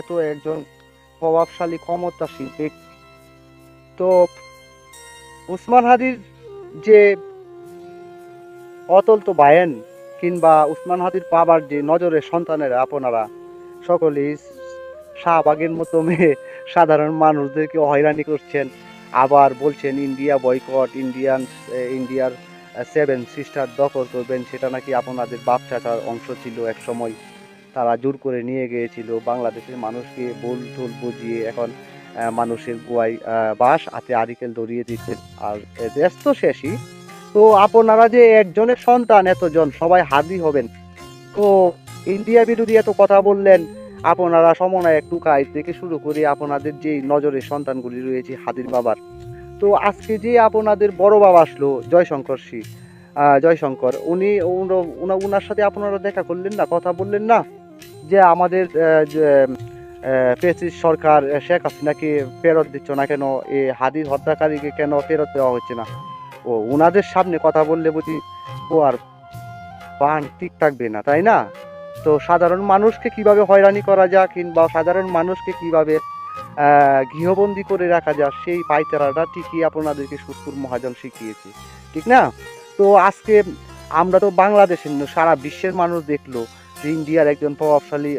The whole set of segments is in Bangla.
এত একজন প্রভাবশালী ক্ষমতাসীন ব্যক্তি। তো উসমান হাদির যে অতল তো বায়েন, কিংবা উসমান হাদির বাবার যে নজরের সন্তানেরা, আপনারা সকলেই শাহবাগের মতো মেয়ে, সাধারণ মানুষদেরকে হয়রানি করছেন, আবার বলছেন ইন্ডিয়া বয়কট, ইন্ডিয়ান, ইন্ডিয়ার সেভেন সিস্টার দখল করবেন, সেটা নাকি আপনাদের বাপ চাচার অংশ ছিল এক সময় তারা জোর করে নিয়ে গিয়েছিল। বাংলাদেশের মানুষকে বল ঢোল বুঝিয়ে এখন মানুষের আহ, বাস হাতে আরিকেল ধরিয়ে দিচ্ছেন আর এ দেশ তো শেষই। তো আপনারা যে একজনের সন্তান এতজন সবাই হাদি হবেন। তো ইন্ডিয়া বিরোধী এত কথা বললেন আপনারা সমন্বয় একটু কাজ থেকে শুরু করে আপনাদের যে নজরের সন্তানগুলি রয়েছে হাদির বাবার। তো আজকে যে আপনাদের বড় বাবা আসলো জয়শঙ্কর সি জয়শঙ্কর উনি উনার সাথে আপনারা দেখা করলেন না কথা বললেন না? যে আমাদের পেসিস সরকার শেখ হাসিনাকে ফেরত দিচ্ছ না কেন? এ হাদির হত্যাকারীকে কেন ফেরত দেওয়া হচ্ছে না? ও ওনাদের সামনে কথা বললে বুঝি ও আর পান ঠিক থাকবে না, তাই না? তো সাধারণ মানুষকে কীভাবে হয়রানি করা যায় কিংবা সাধারণ মানুষকে কীভাবে গৃহবন্দী করে রাখা যায় সেই পাইতারাটা ঠিকই আপনাদেরকে সুস্কুর মহাজন শিখিয়েছে, ঠিক না? তো আজকে আমরা তো বাংলাদেশের, সারা বিশ্বের মানুষ দেখল ইন্ডিয়ার একজন প্রভাবশালী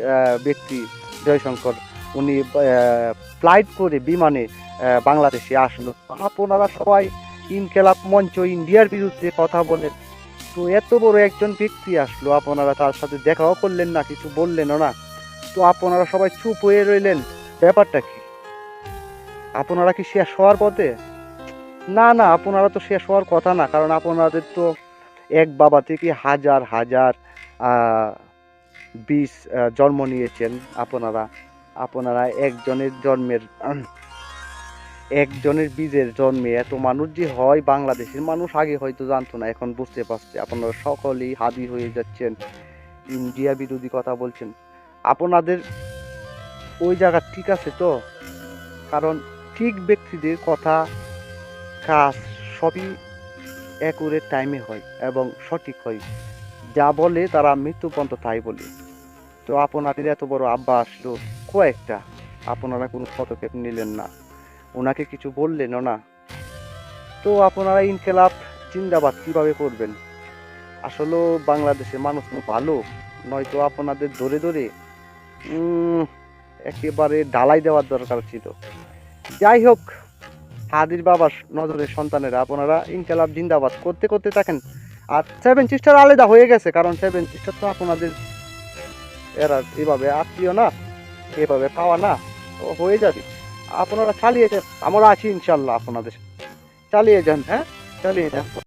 ব্যক্তি জয়শঙ্কর। উনি ফ্লাইট করে বিমানে বাংলাদেশে আসলো। আপনারা সবাই ইনকেলাব মঞ্চ ইন্ডিয়ার বিরুদ্ধে কথা বলেন। তো এত বড় একজন ব্যক্তি আসলো, আপনারা তার সাথে দেখাও করলেন না, কিছু বললেনও না। তো আপনারা সবাই চুপ হয়ে রইলেন। ব্যাপারটা কি? আপনারা কি শেষ হওয়ার পথে? না না, আপনারা তো শেষ হওয়ার কথা না, কারণ আপনাদের তো এক বাবা থেকে হাজার হাজার বীজ জন্ম নিয়েছেন আপনারা। আপনারা একজনের জন্মের, একজনের বীজের জন্মে এত মানুষ যে হয়, বাংলাদেশের মানুষ আগে হয়তো জানতো না, এখন বুঝতে পারছে। আপনারা সকলেই হাদি হয়ে যাচ্ছেন, ইন্ডিয়া বিরোধী কথা বলছেন। আপনাদের ওই জায়গা ঠিক আছে তো? কারণ ঠিক ব্যক্তিদের কথা, কাজ সবই একুরেট টাইমে হয় এবং সঠিক হয়। যা বলে তারা মৃত্যু পর্যন্ত তাই বলে। তো আপনাদের এত বড় আব্বা আসলো, কয়েকটা। আপনারা কোনো পদক্ষেপ নিলেন না। ওনাকে কিছু বললেনও না। তো আপনারা ইনকেলাব জিন্দাবাদ কীভাবে করবেন? আসলে বাংলাদেশের মানুষ ভালো, নয়তো আপনাদের ধরে ধরে একেবারে ডালাই দেওয়ার দরকার ছিল। যাই হোক, হাদির বাবার নজরের সন্তানেরা, আপনারা ইনকেলাব জিন্দাবাদ করতে করতে থাকেন। আর সেভেন সিস্টার আলাদা হয়ে গেছে, কারণ সেভেন সিস্টার তো আপনাদের এরা এভাবে আত্মীয় না, এভাবে পাওয়া না, ও হয়ে যাবে। আপনারা চালিয়ে যান, আমরা আছি ইনশাল্লাহ আপনাদের চালিয়ে যান হ্যাঁ? চালিয়ে যান।